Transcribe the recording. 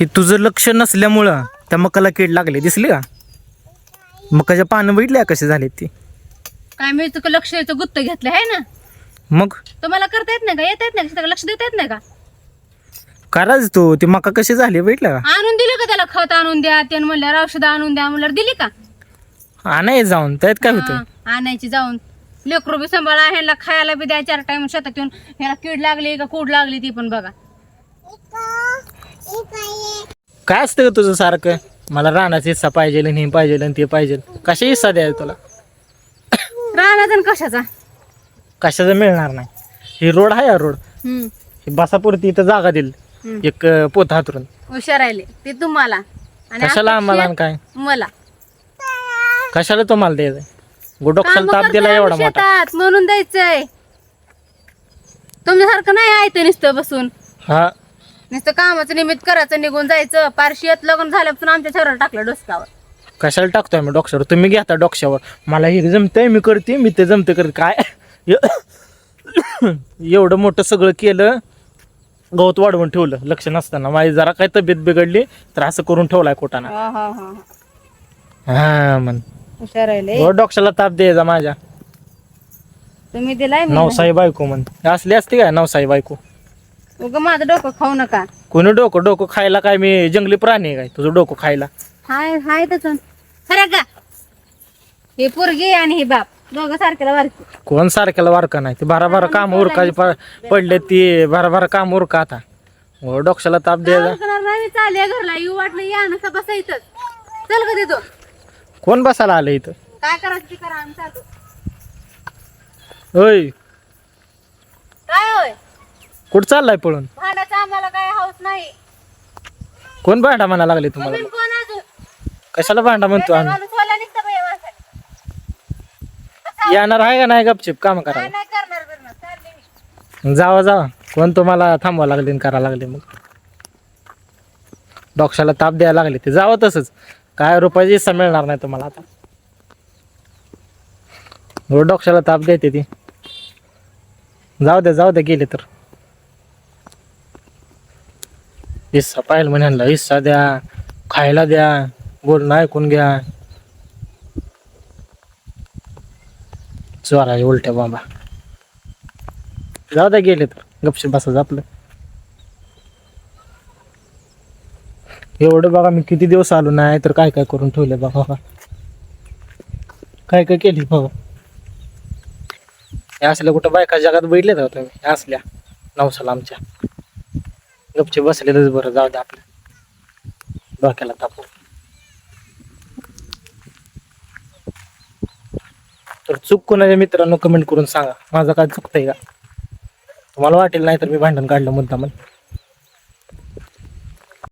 हे तुझं लक्ष नसल्यामुळं त्या मकाला कीड लागली दिसली का? मकाच्या पानं बघितल्या कसे झाले ती? काय मी तुझं लक्ष? याचं गुत्त घेतलं आहे ना? मग? तुम्हाला करता येत नाही का? येता येत नाही का? लक्ष देता येत नाही का? करायच तू ती मका कशी झाली बघितलं आणून दिलं का त्याला? खत आणून द्या त्यानं म्हणल्यावर औषधं आणून द्या म्हणल्यावर दिली का? का आणाय जाऊन त्यात काय होतं? हा, आणायची जाऊन. लेकरू बी सांभाळा ह्याला खायला बी द्या चार टाइम शेतात येऊन. ह्याला कीड लागली का? कूड लागली ती पण बघा. काय असतं ग तुझं सारखं? मला रानाचा हिस्सा पाहिजे आणि हे पाहिजे आणि ते पाहिजे. कशा हिस्सा द्यायला तुला? राहणार कशाचा? कशाचं मिळणार नाही. ही रोड आहे रोड. हम्म, ही बसापुरती इथं जागा दिली. हम्म. एक अं, पोत हातरून. हुशार राहिले. ते तुम्हाला. आणि कशाला आम्हाला आणि काय? मला. कशाला तुम्हाला द्यायचं? कामं गोडोक्षाला ताप करतोय दिला आम्ही एवढा मोठा. शेतात. म्हणून द्यायचंय. तुमच्यासारखं नाही आहे ते नुसतं बसून. हा. नुसतं कामाचं निमित्त करायचं निघून जायचं. पार शेत लग्न झाल्यापासून आमच्या शरीरात टाकलं डोसकावर. कशाला टाकतोय मी डोक्यावर तुम्ही घेता डोक्यावर मला हे जमतंय मी करते मी ते जमते करते. काय? एवढं मोठं सगळं केलं गवत वाढवून ठेवलं लक्ष नसताना. माझी जरा काय तब्येत बिघडली तर असं करून ठेवलाय कोटाना. हा म्हण. हुशार राहिले हो डोक्याला ताप द्यायचा माझ्या. तुम्ही दिलाय मी नवसाई बायको म्हण. असली असते काय नवसाई बायको? उगा माझं डोकं खाऊ नका. कोणी डोकं डोकं खायला काय? मी जंगली प्राणी आहे काय? तुझं डोकं खायला. हाय हाय तसं. खरं का? हे पोरगी आणि हे बाप दोघं सारख्याला वारकी. कोण सारख्याला वारका नाही? ते बारा बारा काम उरकाचे प- पडले ती बारा बारा काम उरका आता. हो डोक्याला ताप द्यायचा करणार नाही चालले घरला. येऊ वाटलं या बसायचं चल का देतो कोण बसायला आलं इथं? काय करायचं ते करा आम्ही चालतो होय काय होय? कुठं चाललाय पळून? भांडाचा आम्हाला काय हाऊस नाही. कोण भांडा म्हणा लागले तुम्हाला? तुम्ही कोण अजून? कशाला भांडा म्हणतो आम्ही? माणूस वाला निघतं बाई या माणसाने येणार आहे का नाही गपचिप काम काय करा नाही करणार बिरणार चालले मी. जावा जावा. कोण तुम्हाला थांबवा लागले आणि करा लागले मग? डोक्याला ताप द्यायला लागले ते. जावं तसंच. काय रुपयाची हिस्सा मिळणार नाही तुम्हाला आता. हो डोक्याला ताप देते ती. जाऊ द्या जाऊ द्या गेले तर. हिस्सा पाहिलं म्हणाला हिस्सा द्या खायला द्या बोलणं ऐकून घ्या. चोराचे उलट्या बाबा. जाऊ द्या गेले तर गपशे बसायचं आपलं एवढं बघा मी किती दिवस आलो नाही तर काय काय करून ठेवले बाबा. काय काय केली बाबा असल्या कुठं बायका जगात बैठले तुम्ही? असल्या नवसाला आमच्या. गपचे बसलेलंच बरं जाऊ दे आपलं. डोक्याला तापू. तर चूक कोणाच्या मित्रांनो कमेंट करून सांगा. माझं काय चुकतंय का? तुम्हाला वाटेल नाही तर मी भांडण काढलं मुद्दा म्हणून